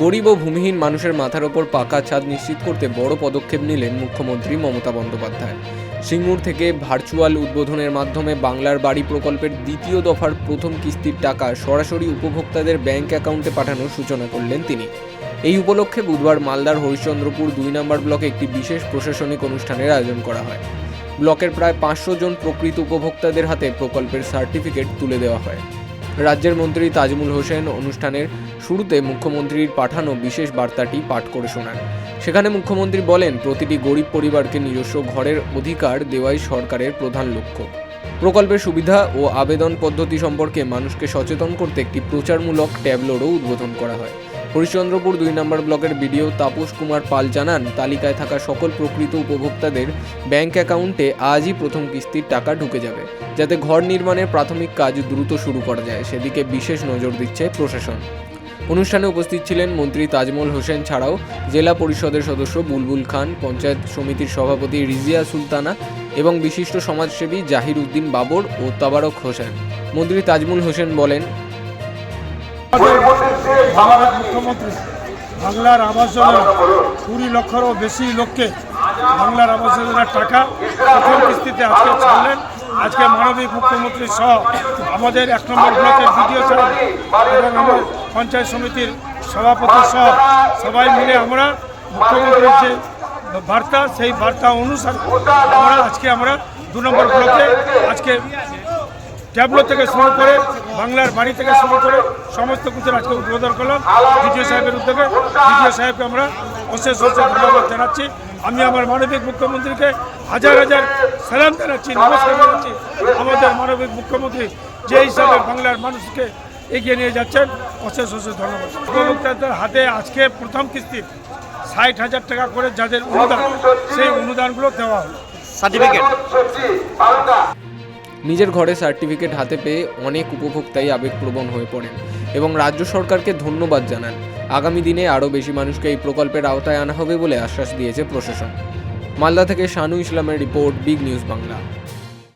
গরিব ও ভূমিহীন মানুষের মাথার ওপর পাকা ছাদ নিশ্চিত করতে বড় পদক্ষেপ নিলেন মুখ্যমন্ত্রী মমতা বন্দ্যোপাধ্যায়। সিঙ্গুর থেকে ভার্চুয়াল উদ্বোধনের মাধ্যমে বাংলার বাড়ি প্রকল্পের দ্বিতীয় দফার প্রথম কিস্তির টাকা সরাসরি উপভোক্তাদের ব্যাংক অ্যাকাউন্টে পাঠানোর সূচনা করলেন তিনি। এই উপলক্ষে বুধবার মালদার হরিশ্চন্দ্রপুর দুই নম্বর ব্লকে একটি বিশেষ প্রশাসনিক অনুষ্ঠানের আয়োজন করা হয়। ব্লকের প্রায় পাঁচশো জন প্রকৃত উপভোক্তাদের হাতে প্রকল্পের সার্টিফিকেট তুলে দেওয়া হয়। রাজ্যের মন্ত্রী তাজমুল হোসেন অনুষ্ঠানের শুরুতে মুখ্যমন্ত্রীর পাঠানো বিশেষ বার্তাটি পাঠ করে শোনান। সেখানে মুখ্যমন্ত্রী বলেন, প্রতিটি গরিব পরিবারকে নিজস্ব ঘরের অধিকার দেওয়াই সরকারের প্রধান লক্ষ্য। প্রকল্পের সুবিধা ও আবেদন পদ্ধতি সম্পর্কে মানুষকে সচেতন করতে একটি প্রচারমূলক ট্যাবলোরও উদ্বোধন করা হয়। হরিশ্চন্দ্রপুর দুই নম্বর ব্লকের বিডিও তাপস কুমার পাল জানান, তালিকায় থাকা সকল প্রকৃত উপভোক্তাদের ব্যাংক অ্যাকাউন্টে আজই প্রথম কিস্তির টাকা ঢুকে যাবে, যাতে ঘর নির্মাণের প্রাথমিক কাজ দ্রুত শুরু করা যায়। সেদিকে বিশেষ নজর দিচ্ছে প্রশাসন। অনুষ্ঠানে উপস্থিত ছিলেন মন্ত্রী তাজমল হোসেন ছাড়াও জেলা পরিষদের সদস্য বুলবুল খান, পঞ্চায়েত সমিতির সভাপতি রিজিয়া সুলতানা এবং বিশিষ্ট সমাজসেবী জাহির উদ্দিন বাবর ও তাবারক হোসেন। মন্ত্রী তাজমুল হোসেন বলেন বাংলার মুখ্যমন্ত্রী বাংলার আবাস যোজনা কুড়ি লক্ষেরও বেশি লোককে বাংলার আবাস যোজনার টাকা প্রথম কিস্তিতে আজকে ছাড়লেন। আজকে মানবিক মুখ্যমন্ত্রী সহ আমাদের এক নম্বর ব্লকের বিডিও সাহেব এবং আমার পঞ্চায়েত সমিতির সভাপতি সহ সবাই মিলে আমরা মুখ্যমন্ত্রীর যে বার্তা সেই বার্তা অনুসারে আমরা আজকে আমরা দু নম্বর ব্লকে আজকে ট্যাবলো থেকে শুরু করে বাংলার বাড়ি থেকে শুরু করে সমস্ত কিছু আজকে উদ্বোধন করলাম। বিডিও সাহেবের উদ্যোগে। বিডিও সাহেবকে আমরা অশেষ অশেষ ধন্যবাদ জানাচ্ছি। আমি আমার মানবিক মুখ্যমন্ত্রীকে হাজার হাজার সালাম জানাচ্ছি, নমস্কার জানাচ্ছি। আমাদের মানবিক মুখ্যমন্ত্রী যে হিসাবে বাংলার মানুষকে এগিয়ে নিয়ে যাচ্ছেন, অশেষ অশেষ ধন্যবাদ। হাতে আজকে প্রথম কিস্তি, ষাট হাজার টাকা করে যাদের অনুদান, সেই অনুদানগুলো দেওয়া হলো। সার্টিফিকেট। নিজের ঘরে সার্টিফিকেট হাতে পেয়ে অনেক উপভোক্তাই আবেগপ্রবণ হয়ে পড়েন এবং রাজ্য সরকারকে ধন্যবাদ জানান। আগামী দিনে আরও বেশি মানুষকে এই প্রকল্পের আওতায় আনা হবে বলে আশ্বাস দিয়েছে প্রশাসন। মালদা থেকে শানু ইসলামের রিপোর্ট, বিগ নিউজ বাংলা।